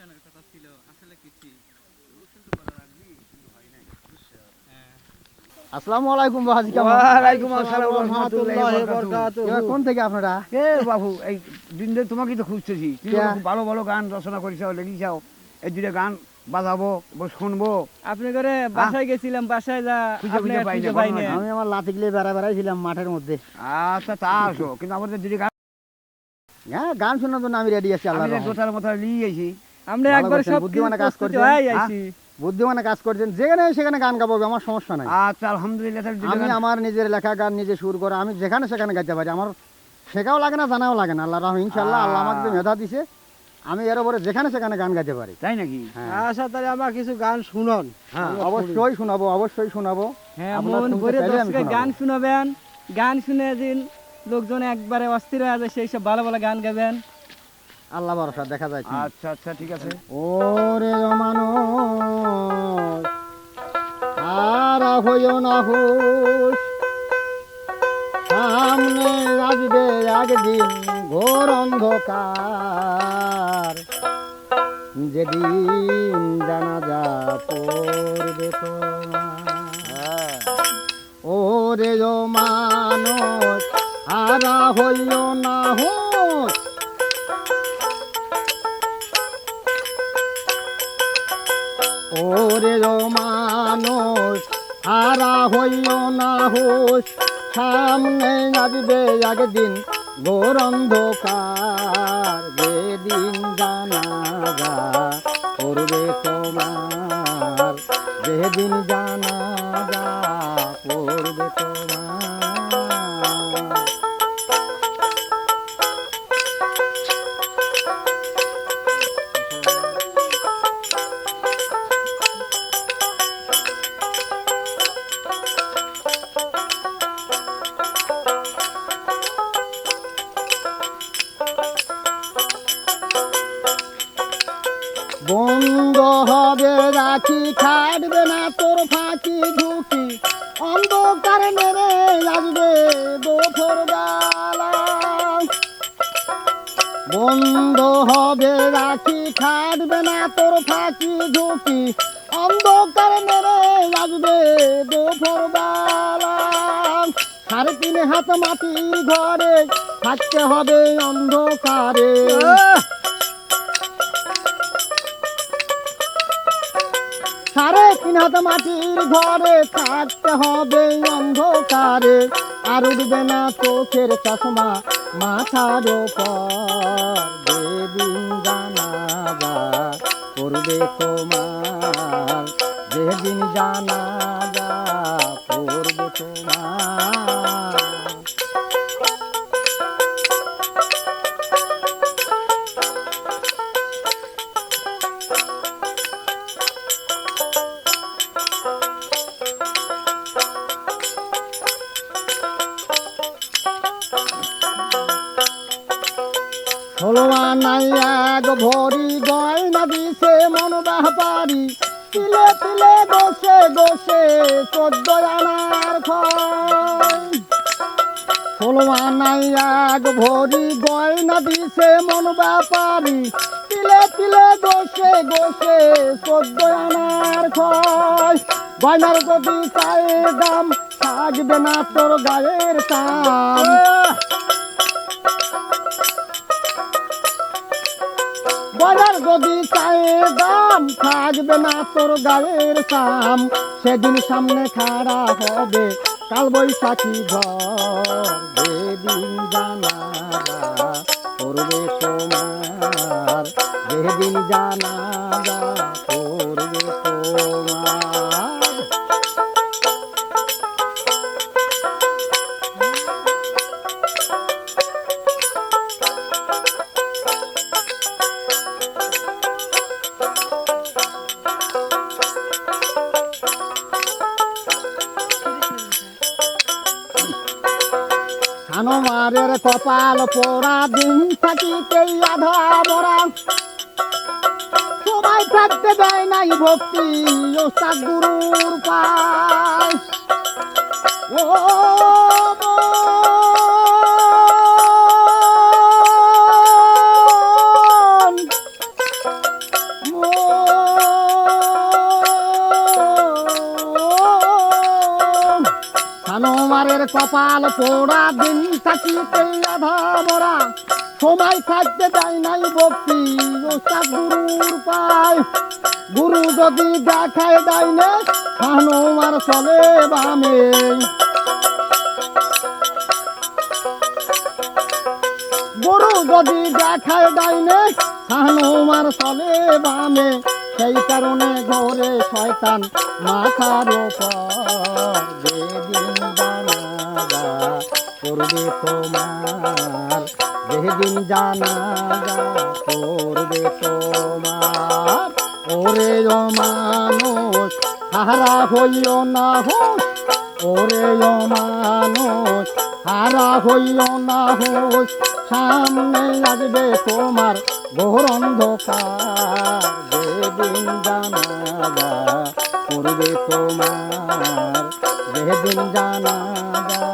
অনুষ্ঠানের কথা ছিল আসলে কি হ্যাঁ। আসসালামু আলাইকুম বাহাজি কেমন ওয়ালাইকুম আসসালাম ওয়া রাহমাতুল্লাহি ওয়া বারাকাতুহু। কোন থেকে আপনারা? এ বাবু এই দিন ধরে তোমাকে তো খুঁজতেছি। তুমি ভালো ভালো গান রচনা করেছ লিখিছাও। এই দুটো গান বাজাবো শুনব। আপনি করে বাসায় গেছিলাম বাসায় যা আপনি পাই না, খুঁজে বলো পাইনি। না। আমি আমার লাতি গিলে বেড়া বেড়াইছিলাম মাঠের মধ্যে। আচ্ছা তা আসো। কিন্তু আমাদের দুটো গান হ্যাঁ গান শোনার জন্য আমি রেডি আছি আল্লাহ আমি মতো নিয়ে গেছি আমরা একবার সব বুদ্ধিমানে কাজ? আইছি। বুদ্ধিমানে কাজ করছেন যেখানে সেখানে গান গাবো আমার সমস্যা নাই। আচ্ছা আলহামদুলিল্লাহ আমি আমার নিজের লেখা গান নিজে সুর করা আমি যেখানে সেখানে গাইতে পারি আমার শেখাও লাগে না জানাও লাগে না। আল্লাহ রহম ইনশাল্লাহ আল্লাহ আমাকে মেধা দিছে আমি এর উপরে যেখানে সেখানে গান গাইতে পারি। তাই নাকি? হ্যাঁ। আচ্ছা তাহলে আমার কিছু গান শুনন। হ্যাঁ অবশ্যই শোনাবো অবশ্যই শোনাবো। হ্যাঁ মন ভরে। গান শুনাবেন। গান শুনে দিন লোকজন একবারে অস্থির হয়ে যায় সেই সব ভালো ভালো গান গাবেন। আল্লাহ ভরসা দেখা যায়। আচ্ছা আচ্ছা ঠিক আছে। ওরে মানুষ আর হইও না হুশ। সামনে আসবে একদিন ঘোর অন্ধকার। যেদিন জানাজা পড়বে তোমার। ওরে ও মানুষ হারা হইও না হুশ। ওরে মানুষ হারা হইও না হোস সামনে আসবে একদিন ঘোর অন্ধকার যেদিন জানাজা করবে তোমার। যেদিন জানাজা করবে তোমার। বন্ধ হবে রাখি, খাটবে না তোর ফাঁকি ঝুঁকি। অন্ধকার নেমে আসবে দুপুর বন্ধ হবে রাখি, খাটবে না তোর ফাঁকি ঝুঁকি। অন্ধকার নেমে আসবে দুপুর সাড়ে তিন হাত মাটির ঘরে থাকতে হবে অন্ধকারে। সাড়ে তিন হাত মাটির ঘরে থাকতে হবে অন্ধকারে, আর উঠবে না চোখের চশমা মাথার ওপর। জানাজা করবে তোমার, যেদিন জানাজা আনাই এক ভরি গয়না দিছে মন ব্যাপারি তিলে তিলে বসে বসে চোদ্দ আনার খয় আনাই এক ভরি গয়না দিছে মন ব্যাপারি তিলে তিলে বসে বসে চোদ্দ আনার গয়নার যদি চায়ে দাম থাকবে না তোর গায়ের কাম। বাজার যদি চায়ে দাম, থাকবে না তোর গায়ের সাম। সেদিন সামনে খাড়া হবে কাল বৈশাখী যেদিন জানা করবে তোমার, যেদিন জানা হানুমারের কপাল পোড়া দিন থাকিতেই আধা মরা সবাই থাকতে দেয় নাই ভক্তি ও গুরুর পায়। ও কপাল পোড়া দিন থাকিতে আধা মরা সময় থাকতে দেয় নাই ভক্তি, ওস্তাদ গুরুর পায়। গুরু যদি দেখায় ডাইনে হানুমার চলে বামে। গুরু যদি দেখায় ডাইনে হানুমার চলে বামে। সেই কারণে ঘরে শয়তান মাথার উপর করবে তোমার, যেদিন জানাজা করবে তোমার। ওরে ও মানুষ হারা হইও না হোস ওরে ও মানুষ হারা হইও না হোস সামনে আসবে তোমার ঘোর অন্ধকার। যেদিন জানাজা করবে তোমার, যেদিন জানাজা